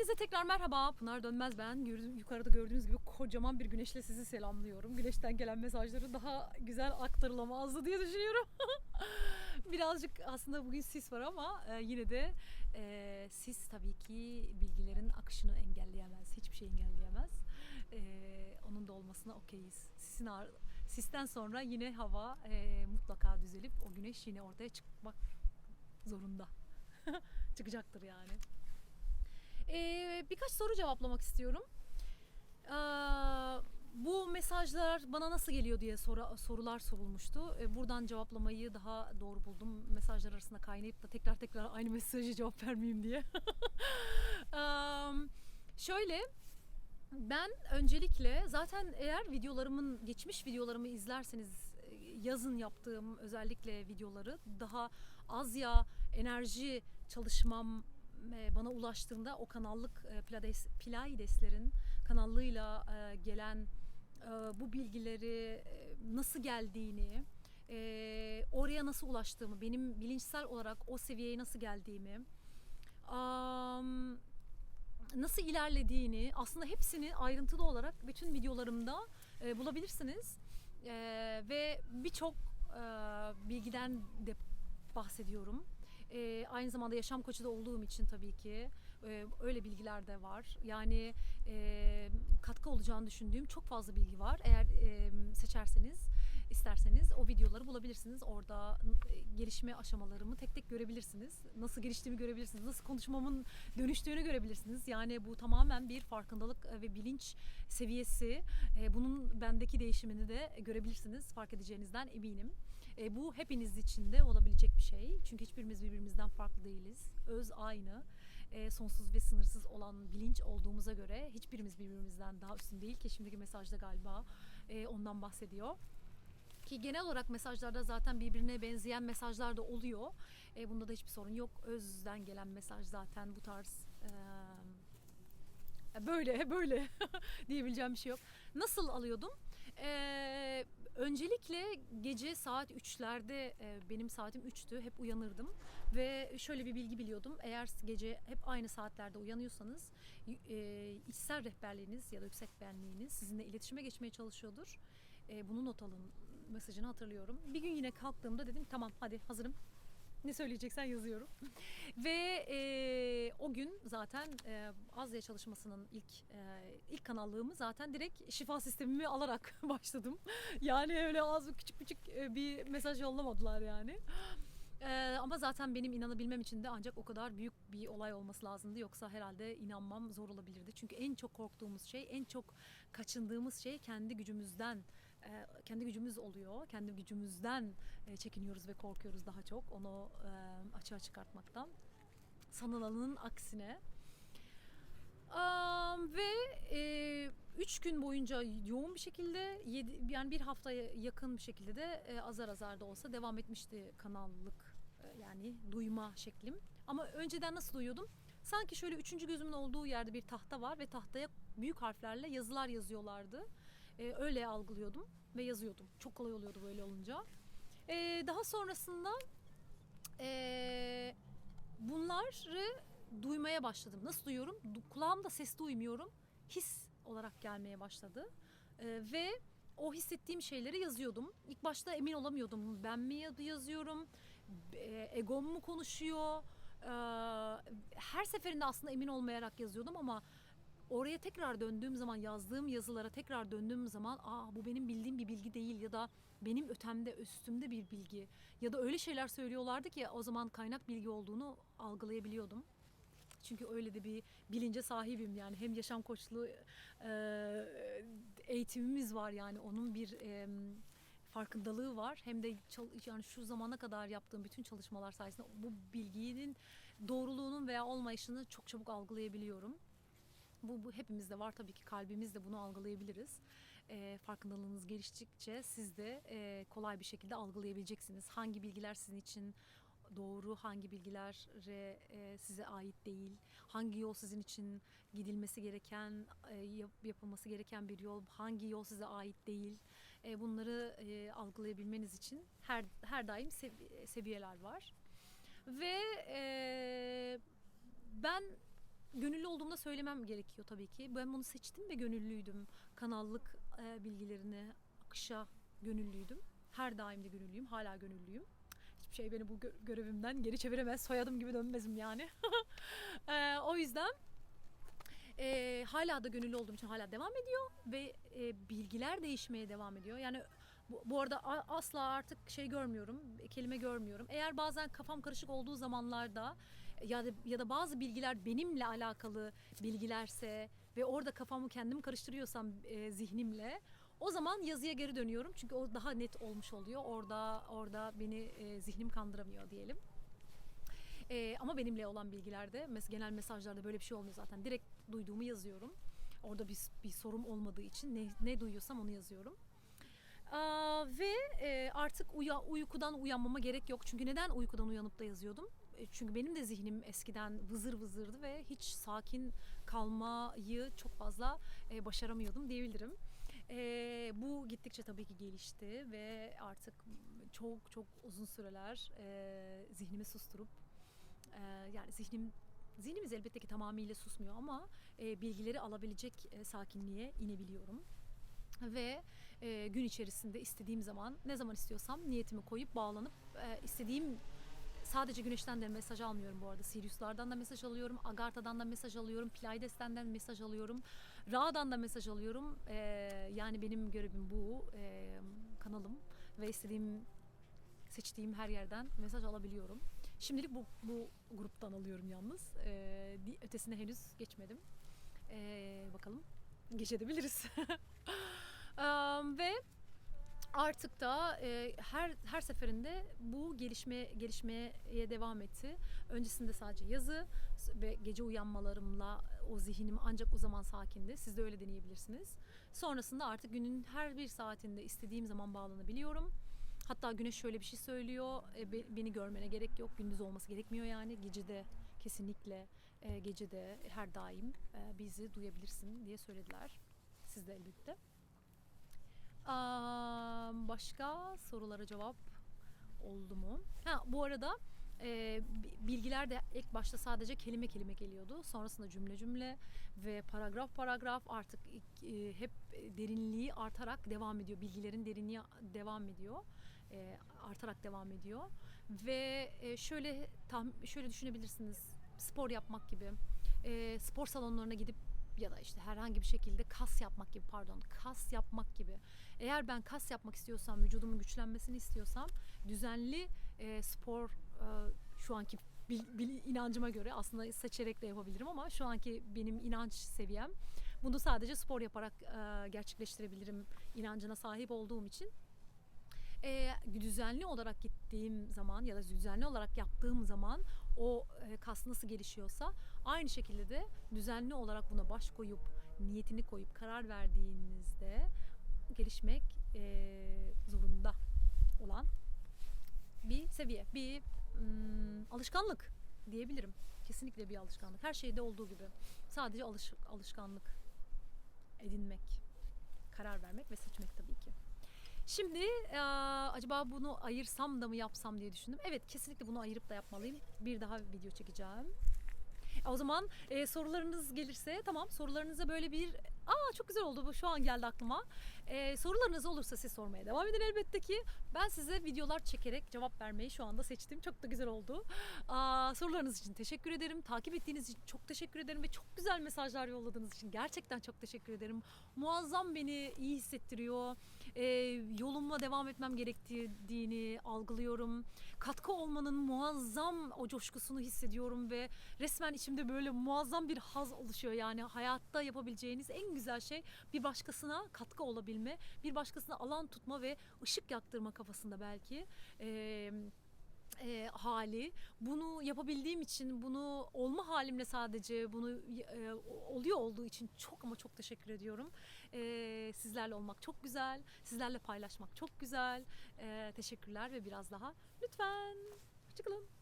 Hepinize tekrar merhaba. Pınar Dönmez ben. Yukarıda gördüğünüz gibi kocaman bir güneşle sizi selamlıyorum. Güneşten gelen mesajları daha güzel aktarılamazdı diye düşünüyorum. Birazcık aslında bugün sis var ama e, yine de e, sis tabii ki bilgilerin akışını engelleyemez. Hiçbir şey engelleyemez. E, onun da olmasına okeyiz. Sisin sisten sonra yine hava mutlaka düzelip o güneş yine ortaya çıkmak zorunda. Çıkacaktır yani. Ee, birkaç soru cevaplamak istiyorum. Ee, bu mesajlar bana nasıl geliyor diye soru, sorular sorulmuştu. Ee, buradan cevaplamayı daha doğru buldum. Mesajlar arasında kaynayıp da tekrar tekrar aynı mesajı cevap vermeyeyim diye. Ee, şöyle ben öncelikle zaten eğer videolarımın geçmiş videolarımı izlerseniz e, yazın yaptığım özellikle videoları daha az ya enerji çalışmam bana ulaştığında o kanallık e, Pilates, Pilateslerin kanallığıyla e, gelen e, bu bilgileri e, nasıl geldiğini, e, oraya nasıl ulaştığımı, benim bilinçsel olarak o seviyeye nasıl geldiğimi, nasıl ilerlediğini aslında hepsini ayrıntılı olarak bütün videolarımda e, bulabilirsiniz. E, ve birçok e, bilgiden de bahsediyorum. E, aynı zamanda yaşam koçu da olduğum için tabii ki e, öyle bilgiler de var. Yani e, katkı olacağını düşündüğüm çok fazla bilgi var. Eğer e, seçerseniz, isterseniz o videoları bulabilirsiniz. Orada e, gelişme aşamalarımı tek tek görebilirsiniz. Nasıl geliştiğimi görebilirsiniz. Nasıl konuşmamın dönüştüğünü görebilirsiniz. Yani bu tamamen bir farkındalık e, ve bilinç seviyesi. E, bunun bendeki değişimini de görebilirsiniz. Fark edeceğinizden eminim. E, bu hepiniz için de olabilecek bir şey. Çünkü hiçbirimiz birbirimizden farklı değiliz. Öz aynı. E, sonsuz ve sınırsız olan bilinç olduğumuza göre hiçbirimiz birbirimizden daha üstün değil ki şimdiki mesajda galiba e, ondan bahsediyor. Ki genel olarak mesajlarda zaten birbirine benzeyen mesajlar da oluyor. E, bunda da hiçbir sorun yok. Özden gelen mesaj zaten bu tarz e, böyle böyle diyebileceğim bir şey yok. Nasıl alıyordum? Ee, öncelikle gece saat 3'lerde e, benim saatim 3'tü. Hep uyanırdım ve şöyle bir bilgi biliyordum. Eğer gece hep aynı saatlerde uyanıyorsanız e, içsel rehberliğiniz ya da yüksek benliğiniz sizinle iletişime geçmeye çalışıyordur. E, bunu not alın mesajını hatırlıyorum. Bir gün yine kalktığımda dedim tamam hadi hazırım. Ne söyleyeceksen yazıyorum. Ve e, o gün zaten e, Azya çalışmasının ilk e, ilk kanallığımı zaten direkt şifa sistemimi alarak başladım. Yani öyle az küçük küçük e, bir mesaj yollamadılar yani. E, ama zaten benim inanabilmem için de ancak o kadar büyük bir olay olması lazımdı. Yoksa herhalde inanmam zor olabilirdi. Çünkü en çok korktuğumuz şey, en çok kaçındığımız şey kendi gücümüzden kendi gücümüz oluyor. Kendi gücümüzden çekiniyoruz ve korkuyoruz daha çok onu açığa çıkartmaktan. Sanılanın aksine. Am, ve e, üç gün boyunca yoğun bir şekilde yedi, yani bir haftaya yakın bir şekilde de e, azar azar da olsa devam etmişti kanallık e, yani duyma şeklim. Ama önceden nasıl duyuyordum? Sanki şöyle üçüncü gözümün olduğu yerde bir tahta var ve tahtaya büyük harflerle yazılar yazıyorlardı. E, öyle algılıyordum ve yazıyordum. Çok kolay oluyordu böyle olunca. E, daha sonrasında e, bunları duymaya başladım. Nasıl duyuyorum? Du- Kulağımda ses duymuyorum. His olarak gelmeye başladı. E, ve o hissettiğim şeyleri yazıyordum. İlk başta emin olamıyordum. Ben mi ya- yazıyorum? E, egom mu konuşuyor? E, her seferinde aslında emin olmayarak yazıyordum ama oraya tekrar döndüğüm zaman yazdığım yazılara tekrar döndüğüm zaman aa bu benim bildiğim bir bilgi değil ya da benim ötemde üstümde bir bilgi ya da öyle şeyler söylüyorlardı ki o zaman kaynak bilgi olduğunu algılayabiliyordum. Çünkü öyle de bir bilince sahibim yani hem yaşam koçluğu e, eğitimimiz var yani onun bir e, farkındalığı var hem de yani şu zamana kadar yaptığım bütün çalışmalar sayesinde bu bilginin doğruluğunun veya olmayışını çok çabuk algılayabiliyorum. Bu, bu hepimizde var tabii ki kalbimizde bunu algılayabiliriz. Ee, farkındalığınız geliştikçe siz de e, kolay bir şekilde algılayabileceksiniz. Hangi bilgiler sizin için doğru, hangi bilgilere e, size ait değil, hangi yol sizin için gidilmesi gereken, e, yap- yapılması gereken bir yol, hangi yol size ait değil. E, bunları e, algılayabilmeniz için her her daim sev- seviyeler var. Ve e, ben gönüllü olduğumda söylemem gerekiyor tabii ki. Ben bunu seçtim ve gönüllüydüm. Kanallık e, bilgilerini akışa gönüllüydüm. Her daim de gönüllüyüm. Hala gönüllüyüm. Hiçbir şey beni bu gö- görevimden geri çeviremez. Soyadım gibi dönmezim yani. E, o yüzden e, hala da gönüllü olduğum için hala devam ediyor ve e, bilgiler değişmeye devam ediyor. Yani bu, bu arada asla artık şey görmüyorum, kelime görmüyorum. Eğer bazen kafam karışık olduğu zamanlarda ya da ya da bazı bilgiler benimle alakalı bilgilerse ve orada kafamı kendim karıştırıyorsam e, zihnimle o zaman yazıya geri dönüyorum çünkü o daha net olmuş oluyor. Orada orada beni e, zihnim kandıramıyor diyelim. E, ama benimle olan bilgilerde mes- genel mesajlarda böyle bir şey olmuyor zaten. Direkt duyduğumu yazıyorum. Orada bir, bir sorum olmadığı için ne, ne duyuyorsam onu yazıyorum. Aa, ve e, artık uya, uykudan uyanmama gerek yok. Çünkü neden uykudan uyanıp da yazıyordum? E, Çünkü benim de zihnim eskiden vızır vızırdı ve hiç sakin kalmayı çok fazla e, başaramıyordum diyebilirim. E, bu gittikçe tabii ki gelişti ve artık çok çok uzun süreler e, zihnimi susturup e, yani zihnim zihnimiz elbette ki tamamıyla susmuyor ama e, bilgileri alabilecek e, sakinliğe inebiliyorum ve e, gün içerisinde istediğim zaman ne zaman istiyorsam niyetimi koyup bağlanıp e, istediğim sadece güneşten de mesaj almıyorum bu arada. Sirius'lardan da mesaj alıyorum, Agartha'dan da mesaj alıyorum, Pleides'ten de mesaj alıyorum, Ra'dan da mesaj alıyorum. E, yani benim görevim bu e, kanalım ve istediğim seçtiğim her yerden mesaj alabiliyorum. Şimdilik bu, bu gruptan alıyorum yalnız. E, di- ötesine henüz geçmedim. E, bakalım geçebiliriz. Am, ve artık da e, her her seferinde bu gelişme gelişmeye devam etti. Öncesinde sadece yazı ve gece uyanmalarımla o zihnim ancak o zaman sakindi. Siz de öyle deneyebilirsiniz. Sonrasında artık günün her bir saatinde istediğim zaman bağlanabiliyorum. Hatta güneş şöyle bir şey söylüyor. e, be- beni görmene gerek yok. Gündüz olması gerekmiyor yani. Gecede kesinlikle e, gecede her daim e, bizi duyabilirsin diye söylediler. Siz de elbette. Aa, başka sorulara cevap oldu mu? Ha bu arada e, bi- bilgiler de ilk başta sadece kelime kelime geliyordu. Sonrasında cümle cümle ve paragraf paragraf artık e, hep derinliği artarak devam ediyor. Bilgilerin derinliği devam ediyor. E, artarak devam ediyor. Ve e, şöyle tam şöyle düşünebilirsiniz. Spor yapmak gibi. E, spor salonlarına gidip ya da işte herhangi bir şekilde kas yapmak gibi pardon kas yapmak gibi. Eğer ben kas yapmak istiyorsam vücudumun güçlenmesini istiyorsam düzenli e, spor e, şu anki bil- bil- inancıma göre aslında seçerek de yapabilirim ama şu anki benim inanç seviyem bunu sadece spor yaparak e, gerçekleştirebilirim inancına sahip olduğum için e, düzenli olarak gittiğim zaman ya da düzenli olarak yaptığım zaman o e, kas nasıl gelişiyorsa aynı şekilde de düzenli olarak buna baş koyup niyetini koyup karar verdiğinizde gelişmek e, zorunda olan bir seviye, bir mm, alışkanlık diyebilirim. Kesinlikle bir alışkanlık. Her şeyde olduğu gibi. Sadece alış, alışkanlık edinmek, karar vermek ve seçmek tabii ki. Şimdi eee, acaba bunu ayırsam da mı yapsam diye düşündüm. Evet kesinlikle bunu ayırıp da yapmalıyım. Bir daha video çekeceğim. E, O zaman e, sorularınız gelirse tamam sorularınıza böyle bir aa çok güzel oldu bu şu an geldi aklıma. E, sorularınız olursa siz sormaya devam edin elbette ki. Ben size videolar çekerek cevap vermeyi şu anda seçtim. Çok da güzel oldu. Aa, sorularınız için teşekkür ederim. Takip ettiğiniz için çok teşekkür ederim ve çok güzel mesajlar yolladığınız için gerçekten çok teşekkür ederim. Muazzam beni iyi hissettiriyor. E, yoluma devam etmem gerektiğini algılıyorum. Katkı olmanın muazzam o coşkusunu hissediyorum ve resmen içimde böyle muazzam bir haz oluşuyor. Yani hayatta yapabileceğiniz en güzel şey bir başkasına katkı olabilme, bir başkasına alan tutma ve ışık yaktırma kafasında belki. Ee, e, hali. Bunu yapabildiğim için, bunu olma halimle sadece bunu e, oluyor olduğu için çok ama çok teşekkür ediyorum. E, sizlerle olmak çok güzel, sizlerle paylaşmak çok güzel. E, teşekkürler ve biraz daha lütfen. Hoşçakalın.